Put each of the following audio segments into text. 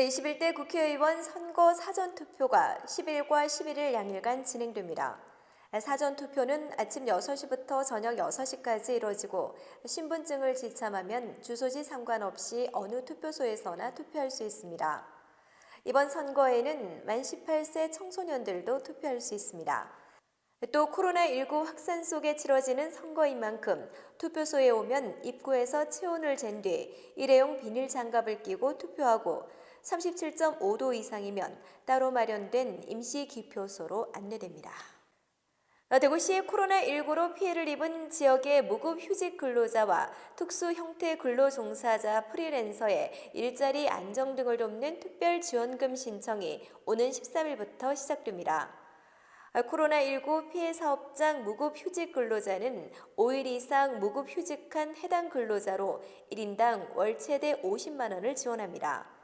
제21대 국회의원 선거 사전투표가 10일과 11일 양일간 진행됩니다. 사전투표는 아침 6시부터 저녁 6시까지 이뤄지고 신분증을 지참하면 주소지 상관없이 어느 투표소에서나 투표할 수 있습니다. 이번 선거에는 만 18세 청소년들도 투표할 수 있습니다. 또 코로나19 확산 속에 치러지는 선거인 만큼 투표소에 오면 입구에서 체온을 잰 뒤 일회용 비닐 장갑을 끼고 투표하고 37.5도 이상이면 따로 마련된 임시 기표소로 안내됩니다. 대구시 코로나19로 피해를 입은 지역의 무급 휴직 근로자와 특수 형태 근로 종사자 프리랜서의 일자리 안정 등을 돕는 특별 지원금 신청이 오는 13일부터 시작됩니다. 코로나19 피해 사업장 무급 휴직 근로자는 5일 이상 무급 휴직한 해당 근로자로 1인당 월 최대 50만 원을 지원합니다.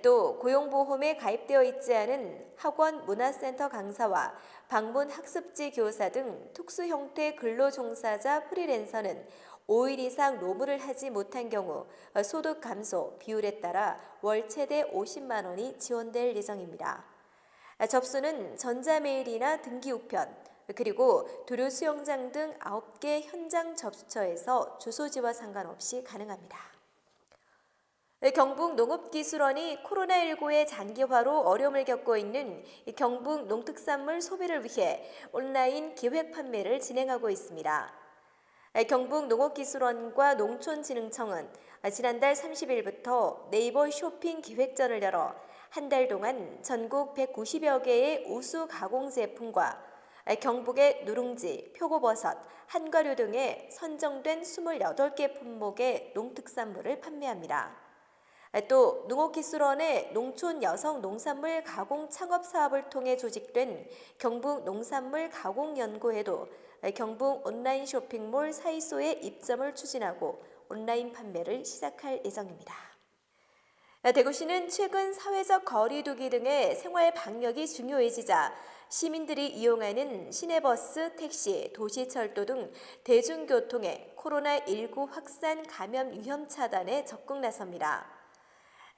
또 고용보험에 가입되어 있지 않은 학원 문화센터 강사와 방문 학습지 교사 등 특수 형태 근로 종사자 프리랜서는 5일 이상 노무를 하지 못한 경우 소득 감소 비율에 따라 월 최대 50만 원이 지원될 예정입니다. 접수는 전자메일이나 등기 우편 그리고 도료 수영장 등 9개 현장 접수처에서 주소지와 상관없이 가능합니다. 경북 농업기술원이 코로나19의 장기화로 어려움을 겪고 있는 경북 농특산물 소비를 위해 온라인 기획 판매를 진행하고 있습니다. 경북 농업기술원과 농촌진흥청은 지난달 30일부터 네이버 쇼핑 기획전을 열어 한 달 동안 전국 190여 개의 우수 가공 제품과 경북의 누룽지, 표고버섯, 한과류 등의 선정된 28개 품목의 농특산물을 판매합니다. 또 농업기술원의 농촌 여성 농산물 가공 창업 사업을 통해 조직된 경북 농산물 가공 연구회도 경북 온라인 쇼핑몰 사이소의 입점을 추진하고 온라인 판매를 시작할 예정입니다. 대구시는 최근 사회적 거리두기 등의 생활 방역이 중요해지자 시민들이 이용하는 시내버스, 택시, 도시철도 등 대중교통의 코로나19 확산 감염 위험 차단에 적극 나섭니다.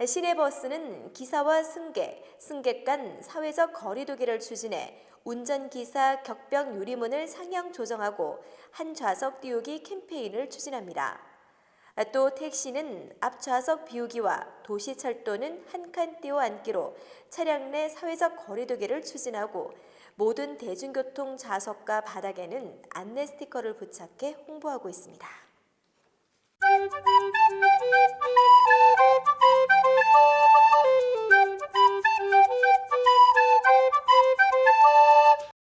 시내버스는 기사와 승객, 승객 간 사회적 거리두기를 추진해 운전기사 격벽 유리문을 상향 조정하고 한 좌석 띄우기 캠페인을 추진합니다. 또 택시는 앞 좌석 비우기와 도시철도는 한 칸 띄워 앉기로 차량 내 사회적 거리두기를 추진하고 모든 대중교통 좌석과 바닥에는 안내 스티커를 부착해 홍보하고 있습니다.